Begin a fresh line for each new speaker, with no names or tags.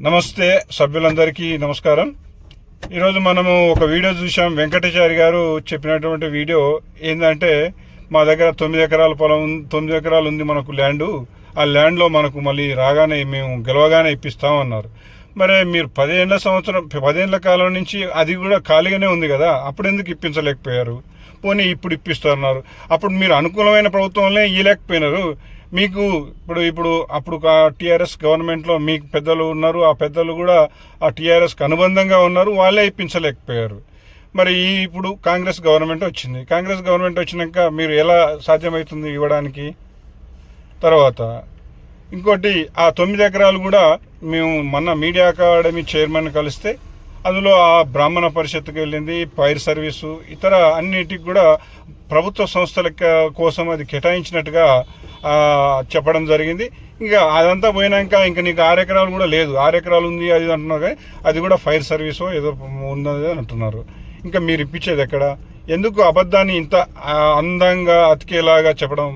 నమస్తే సభ్యులందరికీ నమస్కారం. ఈరోజు మనము ఒక వీడియో చూసాం వెంకటాచారి గారు చెప్పినటువంటి వీడియో ఏంటంటే మా దగ్గర తొమ్మిది ఎకరాల పొలం తొమ్మిది ఎకరాలు ఉంది మనకు ల్యాండ్. ఆ ల్యాండ్లో మనకు మళ్ళీ రాగానే మేము గెలవగానే ఇప్పిస్తామన్నారు మరి మీరు పదేళ్ళ సంవత్సరం పదేళ్ళ కాలం నుంచి అది కూడా ఖాళీగానే ఉంది కదా అప్పుడు ఎందుకు ఇప్పించలేకపోయారు? పోనీ ఇప్పుడు ఇప్పిస్తున్నారు అప్పుడు మీరు అనుకూలమైన ప్రభుత్వంలో ఇవ్వలేకపోయినారు మీకు ఇప్పుడు ఇప్పుడు అప్పుడు టీఆర్ఎస్ గవర్నమెంట్లో మీకు పెద్దలు ఉన్నారు ఆ పెద్దలు కూడా ఆ టీఆర్ఎస్కి అనుబంధంగా ఉన్నారు వాళ్ళే ఇప్పించలేకపోయారు. మరి ఇప్పుడు కాంగ్రెస్ గవర్నమెంట్ వచ్చింది. కాంగ్రెస్ గవర్నమెంట్ వచ్చినాక మీరు ఎలా సాధ్యమవుతుంది ఇవ్వడానికి? తర్వాత ఇంకోటి ఆ తొమ్మిది ఎకరాలు కూడా మేము మొన్న మీడియా అకాడమీ చైర్మన్ కలిస్తే అందులో ఆ బ్రాహ్మణ పరిషత్తుకి వెళ్ళింది ఫైర్ సర్వీసు ఇతర అన్నిటికి కూడా ప్రభుత్వ సంస్థల కోసం అది కేటాయించినట్టుగా చెప్పడం జరిగింది. ఇంకా అదంతా పోయినాక ఇంకా నీకు ఆరు ఎకరాలు కూడా లేదు. ఆరు ఎకరాలు ఉంది అది అంటున్నారు కానీ అది కూడా ఫైర్ సర్వీసో ఏదో ఉన్నది అని అంటున్నారు. ఇంకా మీరు ఇప్పించేది ఎక్కడ? ఎందుకు అబద్ధాన్ని ఇంత అందంగా అతికేలాగా చెప్పడం